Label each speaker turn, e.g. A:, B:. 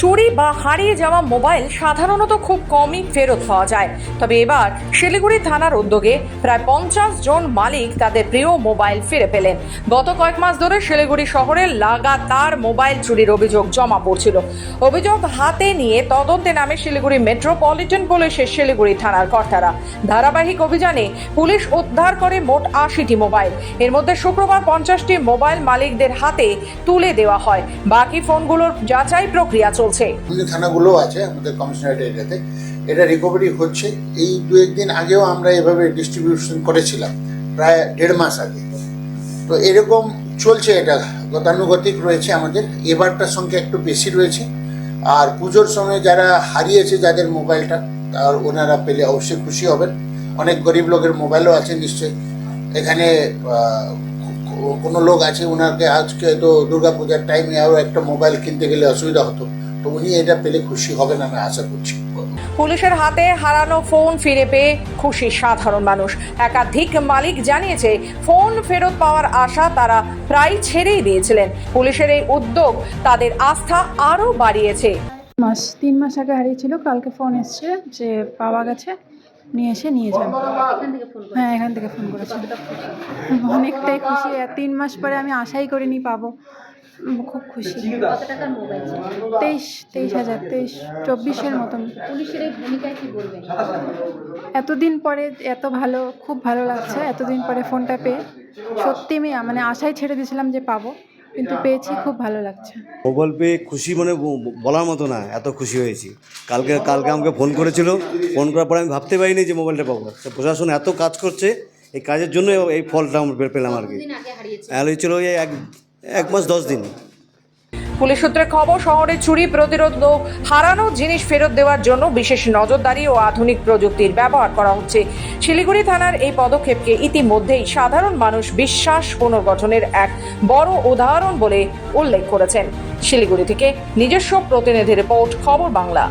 A: চুরি বা হারিয়ে যাওয়া মোবাইল সাধারণত খুব কমই ফেরত পাওয়া যায়। তবে এবার শিলিগুড়ি থানার উদ্যোগে প্রায় পঞ্চাশ জন মালিক তাদের প্রিয় মোবাইল ফিরে পেলেন। গত কয়েক মাস ধরে শিলিগুড়ি শহরে লাগাতার মোবাইল চুরির অভিযোগ জমা পড়ছিল। অভিযোগ হাতে নিয়ে তদন্তে নামে শিলিগুড়ি মেট্রোপলিটন পুলিশের শিলিগুড়ি থানার কর্তারা। ধারাবাহিক অভিযানে পুলিশ উদ্ধার করে মোট আশিটি মোবাইল। এর মধ্যে শুক্রবার পঞ্চাশটি মোবাইল মালিকদের হাতে তুলে দেওয়া হয়। বাকি ফোনগুলোর যাচাই প্রক্রিয়া চলছে।
B: আমাদের থানাগুলো আছে, আমাদের কমিশনারেট এরিয়াতে। এটা রিকভারি হচ্ছে। এই দু একদিন আগেও আমরা এভাবে ডিস্ট্রিবিউশন করেছিলাম, প্রায় দেড় মাস আগে। তো এরকম চলছে এটা, গতানুগতিক রয়েছে আমাদের। এবারটার সংখ্যা একটু বেশি রয়েছে। আর পুজোর সময় যারা হারিয়েছে যাদের মোবাইলটা, তার ওনারা পেলে অবশ্যই খুশি হবেন। অনেক গরিব লোকের মোবাইলও আছে নিশ্চয়ই। এখানে কোনো লোক আছে, ওনাকে আজকে তো দুর্গা পূজার টাইমে আরও একটা মোবাইল কিনতে গেলে অসুবিধা হতো। তো উনি এটা পেলে খুশি হবেন আমি আশা করছি।
A: পুলিশের হাতে হারানো ফোন ফিরে পেয়ে খুশি সাধারণ মানুষ। একাধিক মালিক জানিয়েছে ফোন ফেরত পাওয়ার আশা তারা প্রায় ছেড়েই দিয়েছিলেন। পুলিশের এই উদ্যোগ তাদের আস্থা আরও বাড়িয়েছে।
C: মাস তিন মাস আগে হারিয়েছিল কালকে ফোন এসছে যে পাওয়া গেছে নিয়ে এসে নিয়ে যান। হ্যাঁ এখান থেকে ফোন করেছে। অনেকটাই খুশি। তিন মাস পরে আমি আশাই করিনি পাবো। খুব খুশি।
D: কত টাকার মোবাইল?
C: তেইশ তেইশ হাজার তেইশ চব্বিশের মতন।
D: পুলিশের এই ভূমিকায় কি বলবেন?
C: এতদিন পরে এত ভালো খুব ভালো লাগছে এতদিন পরে ফোনটা পেয়ে। সত্যি আমি মানে আশাই ছেড়ে দিয়েছিলাম যে পাবো কিন্তু পেয়েছি খুব ভালো লাগছে।
E: মোবাইল পেয়ে খুশি মানে বলার মতো না এত খুশি হয়েছি। কালকে কালকে আমাকে ফোন করেছিল ফোন করার পরে আমি ভাবতে পারিনি যে মোবাইলটা পাবো। প্রশাসন এত কাজ করছে এই কাজের জন্য এই ফলটা আমরা পেলাম আর কি।
D: দিন আগে
E: আর হয়েছিল এই এক এক মাস দশ দিন।
A: পুলিশ সূত্রে খবর, শহরে চুরি, প্রতিরোধ ও হারানো জিনিস ফেরত দেওয়ার জন্য বিশেষ নজরদারি ও আধুনিক প্রযুক্তির ব্যবহার করা হচ্ছে। শিলিগুড়ি থানার এই পদক্ষেপকে ইতিমধ্যেই সাধারণ মানুষ বিশ্বাস পুনর্গঠনের এক বড় উদাহরণ বলে উল্লেখ করেছেন। শিলিগুড়ি থেকে নিজস্ব প্রতিনিধি রিপোর্ট, খবর বাংলা।